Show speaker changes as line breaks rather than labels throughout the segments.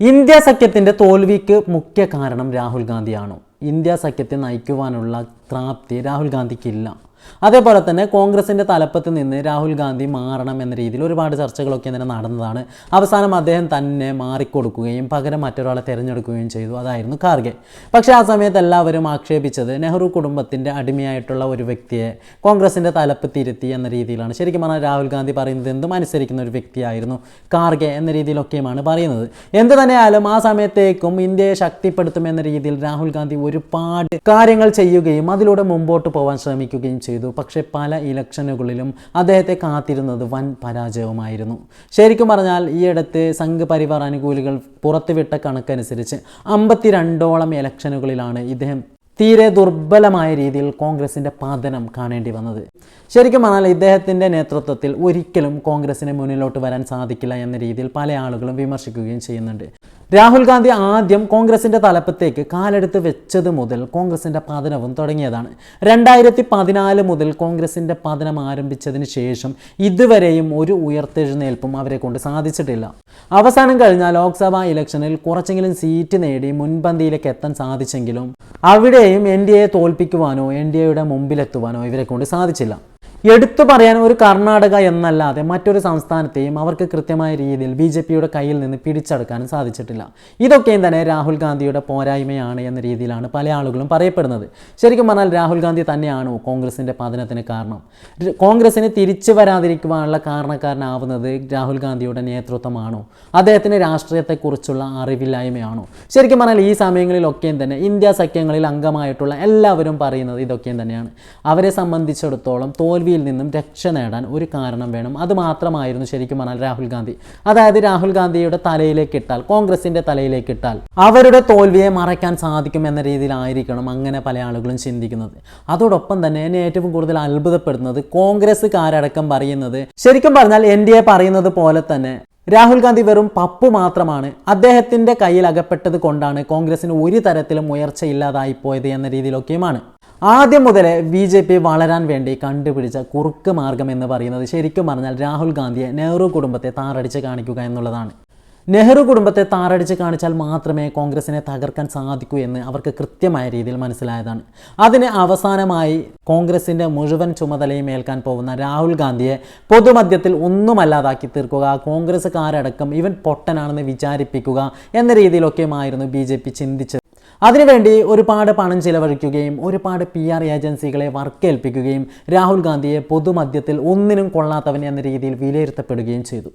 India സഖ്യത്തിന്റെ തോൽവിക്ക് മുഖ്യ കാരണം രാഹുൽ ഗാന്ധിയാണോ? ഇന്ത്യ സഖ്യത്തെ നയിക്കുവാനുള്ള പ്രാപ്തി രാഹുൽ ഗാന്ധിക്കില്ല. അതേപോലെ തന്നെ കോൺഗ്രസിന്റെ തലപ്പത്ത് നിന്ന് രാഹുൽ ഗാന്ധി മാറണം എന്ന രീതിയിൽ ഒരുപാട് ചർച്ചകളൊക്കെ തന്നെ നടന്നതാണ്. അവസാനം അദ്ദേഹം തന്നെ മാറിക്കൊടുക്കുകയും പകരം മറ്റൊരാളെ തിരഞ്ഞെടുക്കുകയും ചെയ്തു. അതായിരുന്നു ഖാർഗെ പക്ഷേ ആ സമയത്ത് എല്ലാവരും ആക്ഷേപിച്ചത് നെഹ്റു കുടുംബത്തിന്റെ അടിമയായിട്ടുള്ള ഒരു വ്യക്തിയെ കോൺഗ്രസിന്റെ തലപ്പത്തിരുത്തി എന്ന രീതിയിലാണ്. ശരിക്കും പറഞ്ഞാൽ രാഹുൽ ഗാന്ധി പറയുന്നത് എന്തും അനുസരിക്കുന്ന ഒരു വ്യക്തിയായിരുന്നു ഖാർഗെ എന്ന രീതിയിലൊക്കെയുമാണ് പറയുന്നത്. എന്ത് തന്നെയായാലും ആ സമയത്തേക്കും ഇന്ത്യയെ ശക്തിപ്പെടുത്തുമെന്ന രീതിയിൽ രാഹുൽ ഗാന്ധി ഒരുപാട് കാര്യങ്ങൾ ചെയ്യുകയും അതിലൂടെ മുമ്പോട്ട് പോകാൻ ശ്രമിക്കുകയും ചെയ്തു. പക്ഷേ പല ഇലക്ഷനുകളിലും അദ്ദേഹത്തെ കാത്തിരുന്നത് വൻ പരാജയവുമായിരുന്നു. ശരിക്കും പറഞ്ഞാൽ ഈയിടത്ത് സംഘ് പരിവാർ അനുകൂലികൾ പുറത്തുവിട്ട കണക്കനുസരിച്ച് അമ്പത്തിരണ്ടോളം ഇലക്ഷനുകളിലാണ് ഇദ്ദേഹം തീരെ ദുർബലമായ രീതിയിൽ കോൺഗ്രസിന്റെ പതനം കാണേണ്ടി വന്നത്. ശരിക്കും പറഞ്ഞാൽ ഇദ്ദേഹത്തിന്റെ നേതൃത്വത്തിൽ ഒരിക്കലും കോൺഗ്രസിന് മുന്നിലോട്ട് വരാൻ സാധിക്കില്ല എന്ന രീതിയിൽ പല ആളുകളും വിമർശിക്കുകയും ചെയ്യുന്നുണ്ട്. രാഹുൽ ഗാന്ധി ആദ്യം കോൺഗ്രസിന്റെ തലപ്പത്തേക്ക് കാലെടുത്ത് വെച്ചത് മുതൽ കോൺഗ്രസിന്റെ പതനവും തുടങ്ങിയതാണ്. രണ്ടായിരത്തി പതിനാല് മുതൽ കോൺഗ്രസിന്റെ പതനം ആരംഭിച്ചതിന് ശേഷം ഇതുവരെയും ഒരു ഉയർത്തെഴുന്നേൽപ്പും അവരെ കൊണ്ട് സാധിച്ചിട്ടില്ല. അവസാനം കഴിഞ്ഞ ലോക്സഭാ ഇലക്ഷനിൽ കുറച്ചെങ്കിലും സീറ്റ് നേടി മുൻപന്തിയിലേക്ക് എത്താൻ സാധിച്ചെങ്കിലും അവിടെയും എൻ ഡി തോൽപ്പിക്കുവാനോ എൻ ഡി എയുടെ മുമ്പിലെത്തുവാനോ ഇവരെ കൊണ്ട് സാധിച്ചില്ല. എടുത്തു പറയാൻ ഒരു കർണാടക എന്നല്ലാതെ മറ്റൊരു സംസ്ഥാനത്തെയും അവർക്ക് കൃത്യമായ രീതിയിൽ ബി ജെ പിയുടെ കയ്യിൽ നിന്ന് പിടിച്ചെടുക്കാനും സാധിച്ചിട്ടില്ല. ഇതൊക്കെയും തന്നെ രാഹുൽ ഗാന്ധിയുടെ പോരായ്മയാണ് എന്ന രീതിയിലാണ് പല ആളുകളും പറയപ്പെടുന്നത്. ശരിക്കും പറഞ്ഞാൽ രാഹുൽ ഗാന്ധി തന്നെയാണോ കോൺഗ്രസിന്റെ പതനത്തിന് കാരണം? കോൺഗ്രസിന് തിരിച്ചു വരാതിരിക്കുവാനുള്ള കാരണക്കാരനാവുന്നത് രാഹുൽ ഗാന്ധിയുടെ നേതൃത്വമാണോ? അദ്ദേഹത്തിന് രാഷ്ട്രീയത്തെക്കുറിച്ചുള്ള അറിവില്ലായ്മയാണോ? ശരിക്കും പറഞ്ഞാൽ ഈ സമയങ്ങളിലൊക്കെയും തന്നെ ഇന്ത്യ സഖ്യങ്ങളിൽ അംഗമായിട്ടുള്ള എല്ലാവരും പറയുന്നത് ഇതൊക്കെയും തന്നെയാണ്. അവരെ സംബന്ധിച്ചിടത്തോളം തോൽവിയിൽ നിന്നും രക്ഷ നേടാൻ ഒരു കാരണം വേണം. അത് മാത്രമായിരുന്നു ശരിക്കും പറഞ്ഞാൽ രാഹുൽ ഗാന്ധി. അതായത് രാഹുൽ ഗാന്ധിയുടെ തലയിലേക്ക് ഇട്ടാൽ കോൺഗ്രസിന്റെ തലയിലേക്ക് ഇട്ടാൽ അവരുടെ തോൽവിയെ മറയ്ക്കാൻ സാധിക്കും എന്ന രീതിയിലായിരിക്കണം അങ്ങനെ പല ആളുകളും ചിന്തിക്കുന്നത്. അതോടൊപ്പം തന്നെ എന്നെ ഏറ്റവും കൂടുതൽ അത്ഭുതപ്പെടുന്നത് കോൺഗ്രസ്സുകാരടക്കം പറയുന്നത് ശരിക്കും പറഞ്ഞാൽ എൻ ഡി എ പറയുന്നത് പോലെ തന്നെ രാഹുൽ ഗാന്ധി വെറും പപ്പു മാത്രമാണ്. അദ്ദേഹത്തിന്റെ കയ്യിൽ അകപ്പെട്ടത് കൊണ്ടാണ് കോൺഗ്രസിന് ഒരു തരത്തിലും ഉയർച്ച ഇല്ലാതായി പോയത് എന്ന രീതിയിലൊക്കെയുമാണ്. ആദ്യം മുതലേ ബി ജെ പി വളരാൻ വേണ്ടി കണ്ടുപിടിച്ച കുറുക്ക് മാർഗം എന്ന് പറയുന്നത് ശരിക്കും പറഞ്ഞാൽ രാഹുൽ ഗാന്ധിയെ നെഹ്റു കുടുംബത്തെ താറടിച്ച് കാണിക്കുക എന്നുള്ളതാണ്. നെഹ്റു കുടുംബത്തെ താറടിച്ച് കാണിച്ചാൽ മാത്രമേ കോൺഗ്രസിനെ തകർക്കാൻ സാധിക്കൂ എന്ന് അവർക്ക് കൃത്യമായ രീതിയിൽ മനസ്സിലായതാണ്. അതിന് അവസാനമായി കോൺഗ്രസിന്റെ മുഴുവൻ ചുമതലയും ഏൽക്കാൻ പോകുന്ന രാഹുൽ ഗാന്ധിയെ പൊതുമധ്യത്തിൽ ഒന്നുമല്ലാതാക്കി തീർക്കുക കോൺഗ്രസ്സുകാരടക്കം ഇവൻ പൊട്ടനാണെന്ന് വിചാരിപ്പിക്കുക എന്ന രീതിയിലൊക്കെയുമായിരുന്നു ബി ചിന്തിച്ചത്. അതിനുവേണ്ടി ഒരുപാട് പണം ചിലവഴിക്കുകയും ഒരുപാട് പി ആർ ഏജൻസികളെ വർക്ക് ഏൽപ്പിക്കുകയും രാഹുൽ ഗാന്ധിയെ പൊതുമധ്യത്തിൽ ഒന്നിനും കൊള്ളാത്തവൻ എന്ന രീതിയിൽ വിലയിരുത്തപ്പെടുകയും ചെയ്തു.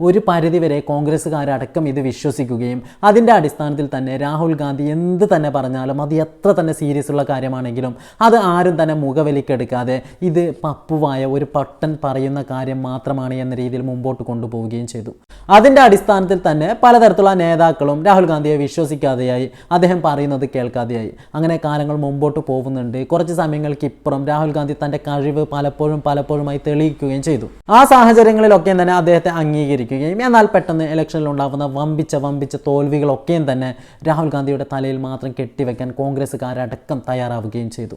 ഒരു പരിധിവരെ കോൺഗ്രസ്സുകാരടക്കം ഇത് വിശ്വസിക്കുകയും അതിന്റെ അടിസ്ഥാനത്തിൽ തന്നെ രാഹുൽ ഗാന്ധി എന്ത് തന്നെ പറഞ്ഞാലും അത് എത്ര തന്നെ സീരിയസ് ഉള്ള കാര്യമാണെങ്കിലും അത് ആരും തന്നെ മുഖവലിക്കെടുക്കാതെ ഇത് പപ്പുവായ ഒരു പട്ടൻ പറയുന്ന കാര്യം മാത്രമാണ് എന്ന രീതിയിൽ മുമ്പോട്ട് കൊണ്ടുപോവുകയും ചെയ്തു. അതിന്റെ അടിസ്ഥാനത്തിൽ തന്നെ പലതരത്തിലുള്ള നേതാക്കളും രാഹുൽ ഗാന്ധിയെ വിശ്വസിക്കാതെയായി അദ്ദേഹം പറയുന്നത് കേൾക്കാതെയായി. അങ്ങനെ കാലങ്ങൾ മുമ്പോട്ട് പോകുന്നുണ്ട്. കുറച്ച് സമയങ്ങൾക്ക് ഇപ്പുറം രാഹുൽ ഗാന്ധി തന്റെ കഴിവ് പലപ്പോഴും പലപ്പോഴുമായി തെളിയിക്കുകയും ചെയ്തു. ആ സാഹചര്യങ്ങളിലൊക്കെ തന്നെ അദ്ദേഹത്തെ അംഗീകരിക്കുകയും എന്നാൽ പെട്ടെന്ന് ഇലക്ഷനിൽ ഉണ്ടാകുന്ന വമ്പിച്ച വമ്പിച്ച തോൽവികളൊക്കെയും തന്നെ രാഹുൽ ഗാന്ധിയുടെ തലയിൽ മാത്രം കെട്ടിവെക്കാൻ കോൺഗ്രസ്സുകാരടക്കം തയ്യാറാവുകയും ചെയ്തു.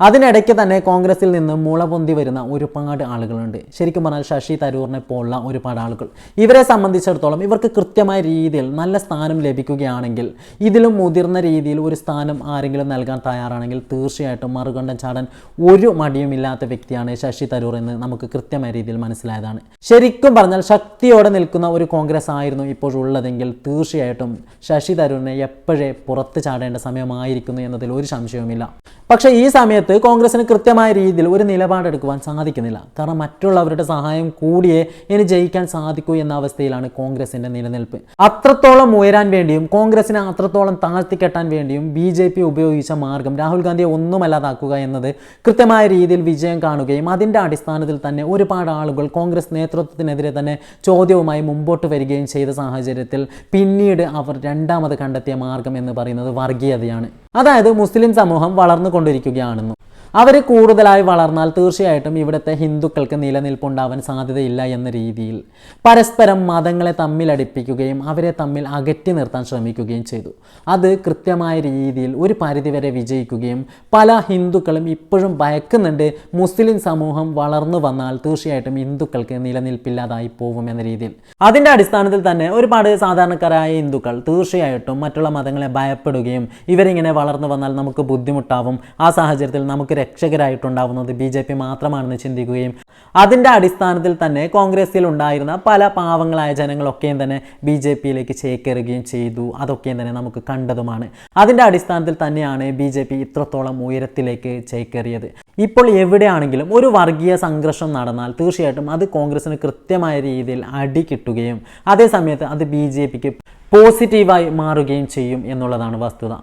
അതിനിടയ്ക്ക് തന്നെ കോൺഗ്രസിൽ നിന്ന് മുളപൊന്തി വരുന്ന ഒരുപാട് ആളുകളുണ്ട്. ശരിക്കും പറഞ്ഞാൽ ശശി തരൂറിനെ പോലുള്ള ഒരുപാട് ആളുകൾ. ഇവരെ സംബന്ധിച്ചിടത്തോളം ഇവർക്ക് കൃത്യമായ രീതിയിൽ നല്ല സ്ഥാനം ലഭിക്കുകയാണെങ്കിൽ ഇതിലും മുതിർന്ന രീതിയിൽ ഒരു സ്ഥാനം ആരെങ്കിലും നൽകാൻ തയ്യാറാണെങ്കിൽ തീർച്ചയായിട്ടും മറുകണ്ഠം ചാടാൻ ഒരു മടിയുമില്ലാത്ത വ്യക്തിയാണ് ശശി തരൂർ എന്ന് നമുക്ക് കൃത്യമായ രീതിയിൽ മനസ്സിലായതാണ്. ശരിക്കും പറഞ്ഞാൽ ശക്തിയോടെ നിൽക്കുന്ന ഒരു കോൺഗ്രസ് ആയിരുന്നു ഇപ്പോഴുള്ളതെങ്കിൽ തീർച്ചയായിട്ടും ശശി തരൂരിനെ എപ്പോഴേ പുറത്ത് ചാടേണ്ട സമയമായിരിക്കുന്നു എന്നതിൽ ഒരു സംശയവുമില്ല. പക്ഷേ ഈ സമയത്ത് കോൺഗ്രസിന് കൃത്യമായ രീതിയിൽ ഒരു നിലപാടെടുക്കുവാൻ സാധിക്കുന്നില്ല. കാരണം മറ്റുള്ളവരുടെ സഹായം കൂടിയേ ഇനി ജയിക്കാൻ സാധിക്കൂ എന്ന അവസ്ഥയിലാണ് കോൺഗ്രസിന്റെ നിലനിൽപ്പ്. അത്രത്തോളം ഉയരാൻ വേണ്ടിയും കോൺഗ്രസിനെ അത്രത്തോളം താഴ്ത്തിക്കെട്ടാൻ വേണ്ടിയും ബി ജെ പി ഉപയോഗിച്ച മാർഗം രാഹുൽ ഗാന്ധിയെ ഒന്നുമല്ലാതാക്കുക എന്നത് കൃത്യമായ രീതിയിൽ വിജയം കാണുകയും അതിന്റെ അടിസ്ഥാനത്തിൽ തന്നെ ഒരുപാട് ആളുകൾ കോൺഗ്രസ് നേതൃത്വത്തിനെതിരെ തന്നെ ചോദ്യവുമായി മുമ്പോട്ട് വരികയും ചെയ്ത സാഹചര്യത്തിൽ പിന്നീട് അവർ രണ്ടാമത് കണ്ടെത്തിയ മാർഗം എന്ന് പറയുന്നത് വർഗീയതയാണ്. അതായത് മുസ്ലിം സമൂഹം വളർന്നു കൊണ്ടിരിക്കുകയാണെന്നും അവർ കൂടുതലായി വളർന്നാൽ തീർച്ചയായിട്ടും ഇവിടുത്തെ ഹിന്ദുക്കൾക്ക് നിലനിൽപ്പുണ്ടാവാൻ സാധ്യതയില്ല എന്ന രീതിയിൽ പരസ്പരം മതങ്ങളെ തമ്മിലടിപ്പിക്കുകയും അവരെ തമ്മിൽ അകറ്റി നിർത്താൻ ശ്രമിക്കുകയും ചെയ്തു. അത് കൃത്യമായ രീതിയിൽ ഒരു പരിധിവരെ വിജയിക്കുകയും പല ഹിന്ദുക്കളും ഇപ്പോഴും ഭയക്കുന്നുണ്ട് മുസ്ലിം സമൂഹം വളർന്നു വന്നാൽ തീർച്ചയായിട്ടും ഹിന്ദുക്കൾക്ക് നിലനിൽപ്പില്ലാതായി പോകും എന്ന രീതിയിൽ. അതിന്റെ അടിസ്ഥാനത്തിൽ തന്നെ ഒരുപാട് സാധാരണക്കാരായ ഹിന്ദുക്കൾ തീർച്ചയായിട്ടും മറ്റുള്ള മതങ്ങളെ ഭയപ്പെടുകയും ഇവരിങ്ങനെ വളർന്നു വന്നാൽ നമുക്ക് ബുദ്ധിമുട്ടാവും. ആ സാഹചര്യത്തിൽ നമുക്ക് രക്ഷകരായിട്ടുണ്ടാവുന്നത് ബി ജെ പി മാത്രമാണെന്ന് ചിന്തിക്കുകയും അതിന്റെ അടിസ്ഥാനത്തിൽ തന്നെ കോൺഗ്രസിൽ ഉണ്ടായിരുന്ന പല പാവങ്ങളായ ജനങ്ങളൊക്കെയും തന്നെ ബി ജെ പിയിലേക്ക് ചേക്കേറുകയും ചെയ്തു. അതൊക്കെയും തന്നെ നമുക്ക് കണ്ടതുമാണ്. അതിന്റെ അടിസ്ഥാനത്തിൽ തന്നെയാണ് ബി ജെ പി ഇത്രത്തോളം ഉയരത്തിലേക്ക് ചേക്കേറിയത്. ഇപ്പോൾ എവിടെയാണെങ്കിലും ഒരു വർഗീയ സംഘർഷം നടന്നാൽ തീർച്ചയായിട്ടും അത് കോൺഗ്രസിന് കൃത്യമായ രീതിയിൽ അടി കിട്ടുകയും അതേസമയത്ത് അത് ബി ജെ പിക്ക് പോസിറ്റീവായി മാറുകയും ചെയ്യും എന്നുള്ളതാണ് വസ്തുത.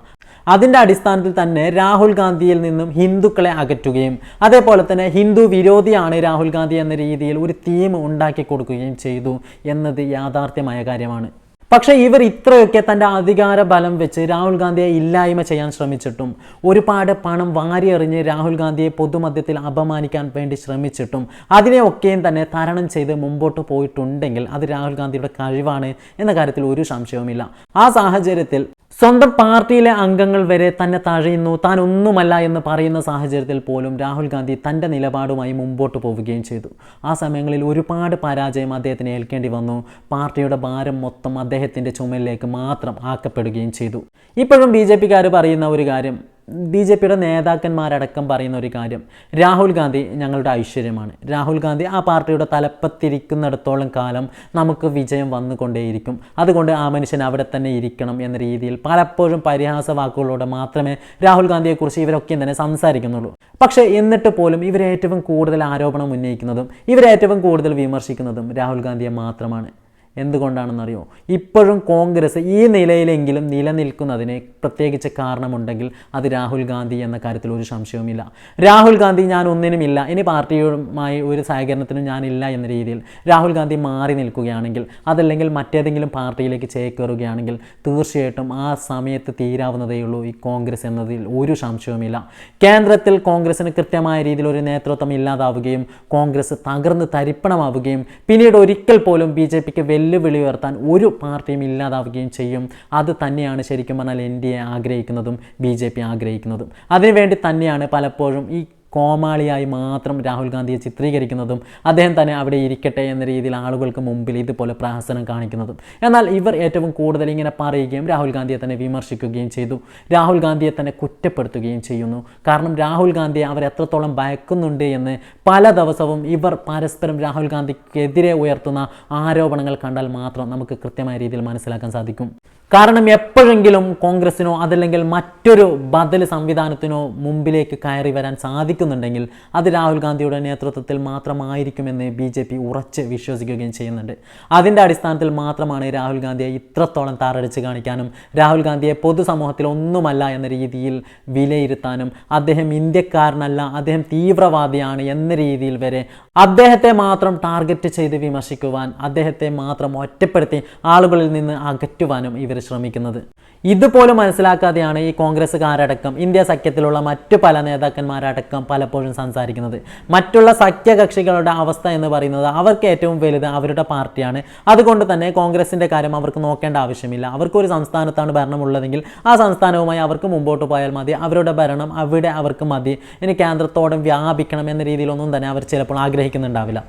അതിന്റെ അടിസ്ഥാനത്തിൽ തന്നെ രാഹുൽ ഗാന്ധിയിൽ നിന്നും ഹിന്ദുക്കളെ അകറ്റുകയും അതേപോലെ തന്നെ ഹിന്ദു വിരോധിയാണ് രാഹുൽ ഗാന്ധി എന്ന രീതിയിൽ ഒരു തീം ഉണ്ടാക്കി കൊടുക്കുകയും ചെയ്തു എന്നത് യാഥാർത്ഥ്യമായ കാര്യമാണ്. പക്ഷേ ഇവർ ഇത്രയൊക്കെ തന്റെ അധികാര ബലം വെച്ച് രാഹുൽ ഗാന്ധിയെ ഇല്ലായ്മ ചെയ്യാൻ ശ്രമിച്ചിട്ടും ഒരുപാട് പണം വാരിയെറിഞ്ഞ് രാഹുൽ ഗാന്ധിയെ പൊതുമധ്യത്തിൽ അപമാനിക്കാൻ വേണ്ടി ശ്രമിച്ചിട്ടും അതിനെയൊക്കെയും തന്നെ തരണം ചെയ്ത് മുമ്പോട്ട് പോയിട്ടുണ്ടെങ്കിൽ അത് രാഹുൽ ഗാന്ധിയുടെ കഴിവാണ് എന്ന കാര്യത്തിൽ ഒരു സംശയവുമില്ല. ആ സാഹചര്യത്തിൽ സ്വന്തം പാർട്ടിയിലെ അംഗങ്ങൾ വരെ തന്നെ തഴയുന്നു. താൻ ഒന്നുമല്ല എന്ന് പറയുന്ന സാഹചര്യത്തിൽ പോലും രാഹുൽ ഗാന്ധി തന്റെ നിലപാടുമായി മുമ്പോട്ട് പോവുകയും ചെയ്തു. ആ സമയങ്ങളിൽ ഒരുപാട് പരാജയം അദ്ദേഹത്തിന് ഏൽക്കേണ്ടി വന്നു. പാർട്ടിയുടെ ഭാരം മൊത്തം അദ്ദേഹത്തിന്റെ ചുമലിലേക്ക് മാത്രം ആക്കപ്പെടുകയും ചെയ്തു. ഇപ്പോഴും ബി ജെ പിക്കാർ പറയുന്ന ഒരു കാര്യം ബി ജെ പിയുടെ നേതാക്കന്മാരടക്കം പറയുന്ന ഒരു കാര്യം. രാഹുൽ ഗാന്ധി ഞങ്ങളുടെ ഐശ്വര്യമാണ്. രാഹുൽ ഗാന്ധി ആ പാർട്ടിയുടെ തലപ്പത്തിരിക്കുന്നിടത്തോളം കാലം നമുക്ക് വിജയം വന്നുകൊണ്ടേയിരിക്കും. അതുകൊണ്ട് ആ മനുഷ്യൻ അവിടെ തന്നെ ഇരിക്കണം എന്ന രീതിയിൽ പലപ്പോഴും പരിഹാസ വാക്കുകളോടെ മാത്രമേ രാഹുൽ ഗാന്ധിയെക്കുറിച്ച് ഇവരൊക്കെ തന്നെ സംസാരിക്കുന്നുള്ളൂ. പക്ഷേ എന്നിട്ട് പോലും ഇവരേറ്റവും കൂടുതൽ ആരോപണം ഉന്നയിക്കുന്നതും ഇവരേറ്റവും കൂടുതൽ വിമർശിക്കുന്നതും രാഹുൽ ഗാന്ധിയെ മാത്രമാണ്. എന്തുകൊണ്ടാണെന്നറിയോ ഇപ്പോഴും കോൺഗ്രസ് ഈ നിലയിലെങ്കിലും നിലനിൽക്കുന്നതിന് പ്രത്യേകിച്ച് കാരണമുണ്ടെങ്കിൽ അത് രാഹുൽ ഗാന്ധി എന്ന കാര്യത്തിൽ ഒരു സംശയവുമില്ല. രാഹുൽ ഗാന്ധി ഞാൻ ഒന്നിനുമില്ല. ഇനി പാർട്ടിയുമായി ഒരു സഹകരണത്തിനും ഞാനില്ല എന്ന രീതിയിൽ രാഹുൽ ഗാന്ധി മാറി നിൽക്കുകയാണെങ്കിൽ അതല്ലെങ്കിൽ മറ്റേതെങ്കിലും പാർട്ടിയിലേക്ക് ചേക്കേറുകയാണെങ്കിൽ തീർച്ചയായിട്ടും ആ സമയത്ത് തീരാവുന്നതേ ഉള്ളൂ ഈ കോൺഗ്രസ് എന്നതിൽ ഒരു സംശയവുമില്ല. കേന്ദ്രത്തിൽ കോൺഗ്രസിന് കൃത്യമായ രീതിയിൽ ഒരു നേതൃത്വം ഇല്ലാതാവുകയും കോൺഗ്രസ് തകർന്ന് തരിപ്പണമാവുകയും പിന്നീട് ഒരിക്കൽ പോലും ബി ജെ പിക്ക് വെല്ലുവിളി ഉയർത്താൻ ഒരു പാർട്ടിയും ഇല്ലാതാവുകയും ചെയ്യും. അത് തന്നെയാണ് ശരിക്കും പറഞ്ഞാൽ എൻ ഡി എ ആഗ്രഹിക്കുന്നതും ബി ജെ പി ആഗ്രഹിക്കുന്നതും. അതിനുവേണ്ടി തന്നെയാണ് പലപ്പോഴും ഈ കോമാളിയായി മാത്രം രാഹുൽ ഗാന്ധിയെ ചിത്രീകരിക്കുന്നതും അദ്ദേഹം തന്നെ അവിടെ ഇരിക്കട്ടെ എന്ന രീതിയിൽ ആളുകൾക്ക് മുമ്പിൽ ഇതുപോലെ പ്രഹസനം കാണിക്കുന്നതും. എന്നാൽ ഇവർ ഏറ്റവും കൂടുതൽ ഇങ്ങനെ പറയുകയും രാഹുൽ ഗാന്ധിയെ തന്നെ വിമർശിക്കുകയും ചെയ്തു. രാഹുൽ ഗാന്ധിയെ തന്നെ കുറ്റപ്പെടുത്തുകയും ചെയ്യുന്നു. കാരണം രാഹുൽ ഗാന്ധിയെ അവർ എത്രത്തോളം ഭയക്കുന്നുണ്ട് എന്ന് പല ദിവസവും ഇവർ പരസ്പരം രാഹുൽ ഗാന്ധിക്കെതിരെ ഉയർത്തുന്ന ആരോപണങ്ങൾ കണ്ടാൽ മാത്രം നമുക്ക് കൃത്യമായ രീതിയിൽ മനസ്സിലാക്കാൻ സാധിക്കും. കാരണം എപ്പോഴെങ്കിലും കോൺഗ്രസ്സിനോ അതല്ലെങ്കിൽ മറ്റൊരു ബദൽ സംവിധാനത്തിനോ മുമ്പിലേക്ക് കയറി വരാൻ സാധിക്കുന്നുണ്ടെങ്കിൽ അത് രാഹുൽ ഗാന്ധിയുടെ നേതൃത്വത്തിൽ മാത്രമായിരിക്കുമെന്ന് ബി ജെ പി ഉറച്ച് വിശ്വസിക്കുകയും ചെയ്യുന്നുണ്ട്. അതിന്റെ അടിസ്ഥാനത്തിൽ മാത്രമാണ് രാഹുൽ ഗാന്ധിയെ ഇത്രത്തോളം താറടിച്ച് കാണിക്കാനും രാഹുൽ ഗാന്ധിയെ പൊതുസമൂഹത്തിൽ ഒന്നുമല്ല എന്ന രീതിയിൽ വിലയിരുത്താനും അദ്ദേഹം ഇന്ത്യക്കാരനല്ല അദ്ദേഹം തീവ്രവാദിയാണ് എന്ന രീതിയിൽ വരെ അദ്ദേഹത്തെ മാത്രം ടാർഗറ്റ് ചെയ്ത് വിമർശിക്കുവാൻ അദ്ദേഹത്തെ മാത്രം ഒറ്റപ്പെടുത്തി ആളുകളിൽ നിന്ന് അകറ്റുവാനും ഇവർ ശ്രമിക്കുന്നത് ഇതുപോലും മനസ്സിലാക്കാതെയാണ് ഈ കോൺഗ്രസ്സുകാരടക്കം ഇന്ത്യ സഖ്യത്തിലുള്ള മറ്റു പല നേതാക്കന്മാരടക്കം പലപ്പോഴും സംസാരിക്കുന്നത്. മറ്റുള്ള സഖ്യകക്ഷികളുടെ അവസ്ഥ എന്ന് പറയുന്നത് അവർക്ക് ഏറ്റവും വലുത് അവരുടെ പാർട്ടിയാണ്. അതുകൊണ്ട് തന്നെ കോൺഗ്രസിന്റെ കാര്യം അവർക്ക് നോക്കേണ്ട ആവശ്യമില്ല. അവർക്ക് ഒരു സംസ്ഥാനത്താണ് ഭരണമുള്ളതെങ്കിൽ ആ സംസ്ഥാനവുമായി അവർക്ക് മുമ്പോട്ട് പോയാൽ മതി. അവരുടെ ഭരണം അവിടെ അവർക്ക് മതി. ഇനി കേന്ദ്രത്തോടെ വ്യാപിക്കണം എന്ന രീതിയിലൊന്നും തന്നെ അവർ ചിലപ്പോൾ ആഗ്രഹിക്കുന്നുണ്ടാവില്ല.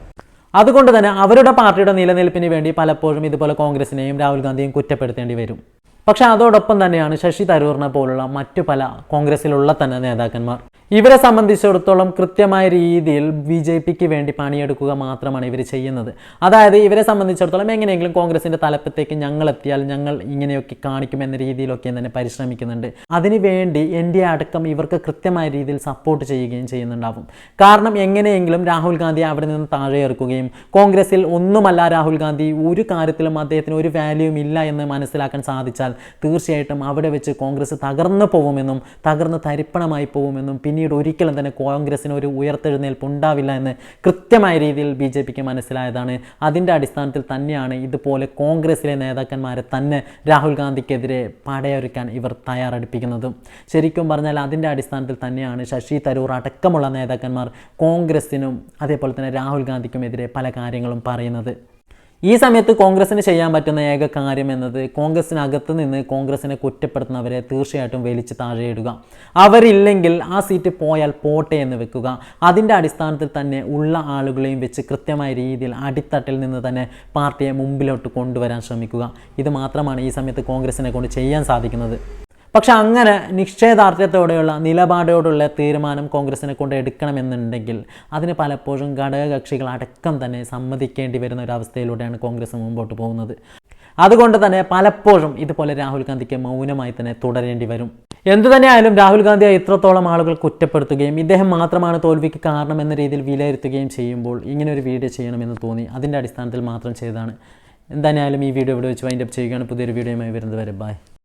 അതുകൊണ്ട് തന്നെ അവരുടെ പാർട്ടിയുടെ നിലനിൽപ്പിന് വേണ്ടി പലപ്പോഴും ഇതുപോലെ കോൺഗ്രസിനെയും രാഹുൽ ഗാന്ധിയും കുറ്റപ്പെടുത്തേണ്ടി വരും. പക്ഷേ അതോടൊപ്പം തന്നെയാണ് ശശി തരൂറിനെ പോലുള്ള മറ്റു പല കോൺഗ്രസിലുള്ള തന്നെ നേതാക്കന്മാർ. ഇവരെ സംബന്ധിച്ചിടത്തോളം കൃത്യമായ രീതിയിൽ ബി ജെ പിക്ക് വേണ്ടി പണിയെടുക്കുക മാത്രമാണ് ഇവർ ചെയ്യുന്നത്. അതായത് ഇവരെ സംബന്ധിച്ചിടത്തോളം എങ്ങനെയെങ്കിലും കോൺഗ്രസിന്റെ തലപ്പത്തേക്ക് ഞങ്ങൾ എത്തിയാൽ ഞങ്ങൾ ഇങ്ങനെയൊക്കെ കാണിക്കുമെന്ന രീതിയിലൊക്കെ തന്നെ പരിശ്രമിക്കുന്നുണ്ട്. അതിനുവേണ്ടി എൻ ഡി എ അടക്കം ഇവർക്ക് കൃത്യമായ രീതിയിൽ സപ്പോർട്ട് ചെയ്യുകയും ചെയ്യുന്നുണ്ടാവും. കാരണം എങ്ങനെയെങ്കിലും രാഹുൽ ഗാന്ധി അവിടെ നിന്ന് താഴെ ഇറക്കുകയും കോൺഗ്രസിൽ ഒന്നുമല്ല രാഹുൽ ഗാന്ധി ഒരു കാര്യത്തിലും അദ്ദേഹത്തിന് ഒരു വാല്യൂവും ഇല്ല എന്ന് മനസ്സിലാക്കാൻ സാധിച്ചാൽ തീർച്ചയായിട്ടും അവിടെ വെച്ച് കോൺഗ്രസ് തകർന്നു പോകുമെന്നും തകർന്ന് തരിപ്പണമായി പോകുമെന്നും പിന്നീട് ഒരിക്കലും തന്നെ കോൺഗ്രസിന് ഒരു ഉയർത്തെഴുന്നേൽപ്പ് ഉണ്ടാവില്ല എന്ന് കൃത്യമായ രീതിയിൽ ബി ജെ പിക്ക് മനസ്സിലായതാണ്. അതിന്റെ അടിസ്ഥാനത്തിൽ തന്നെയാണ് ഇതുപോലെ കോൺഗ്രസിലെ നേതാക്കന്മാരെ തന്നെ രാഹുൽ ഗാന്ധിക്കെതിരെ പടയൊരുക്കാൻ ഇവർ തയ്യാറെടുപ്പിക്കുന്നത്. ശരിക്കും പറഞ്ഞാൽ അതിന്റെ അടിസ്ഥാനത്തിൽ തന്നെയാണ് ശശി തരൂർ അടക്കമുള്ള നേതാക്കന്മാർ കോൺഗ്രസിനും അതേപോലെ തന്നെ രാഹുൽ ഗാന്ധിക്കും ഗാന്ധിക്കുമെതിരെ പല കാര്യങ്ങളും പറയുന്നത്. ഈ സമയത്ത് കോൺഗ്രസ്സിന് ചെയ്യാൻ പറ്റുന്ന ഏക കാര്യം എന്നത് കോൺഗ്രസിനകത്ത് നിന്ന് കോൺഗ്രസിനെ കുറ്റപ്പെടുത്തുന്നവരെ തീർച്ചയായിട്ടും വലിച്ച് താഴെയിടുക അവരില്ലെങ്കിൽ ആ സീറ്റ് പോയാൽ പോട്ടെ എന്ന് വെക്കുക. അതിന്റെ അടിസ്ഥാനത്തിൽ തന്നെ ഉള്ള ആളുകളെയും വെച്ച് കൃത്യമായ രീതിയിൽ അടിത്തട്ടിൽ നിന്ന് തന്നെ പാർട്ടിയെ മുമ്പിലോട്ട് കൊണ്ടുവരാൻ ശ്രമിക്കുക. ഇത് മാത്രമാണ് ഈ സമയത്ത് കോൺഗ്രസിനെ കൊണ്ട് ചെയ്യാൻ സാധിക്കുന്നത്. പക്ഷെ അങ്ങനെ നിശ്ചയദാർഢ്യത്തോടെയുള്ള നിലപാടോടുള്ള തീരുമാനം കോൺഗ്രസിനെ കൊണ്ട് എടുക്കണമെന്നുണ്ടെങ്കിൽ അതിന് പലപ്പോഴും ഘടകകക്ഷികൾ അടക്കം തന്നെ സമ്മതിക്കേണ്ടി വരുന്ന ഒരു അവസ്ഥയിലൂടെയാണ് കോൺഗ്രസ് മുമ്പോട്ട് പോകുന്നത്. അതുകൊണ്ട് തന്നെ പലപ്പോഴും ഇതുപോലെ രാഹുൽ ഗാന്ധിക്ക് മൗനമായി തന്നെ തുടരേണ്ടി വരും. എന്തു തന്നെയായാലും രാഹുൽ ഗാന്ധിയെ ഇത്രത്തോളം ആളുകൾ കുറ്റപ്പെടുത്തുകയും ഇദ്ദേഹം മാത്രമാണ് തോൽവിക്ക് കാരണം എന്ന രീതിയിൽ വിലയിരുത്തുകയും ചെയ്യുമ്പോൾ ഇങ്ങനെ ഒരു വീഡിയോ ചെയ്യണമെന്ന് തോന്നി. അതിന്റെ അടിസ്ഥാനത്തിൽ മാത്രം ചെയ്തതാണ്. എന്തായാലും ഈ വീഡിയോ ഇവിടെ വെച്ച് വൈൻഡപ്പ് ചെയ്യുകയാണ്. പുതിയൊരു വീഡിയോയുമായി വരുന്നത് വരെ ബൈ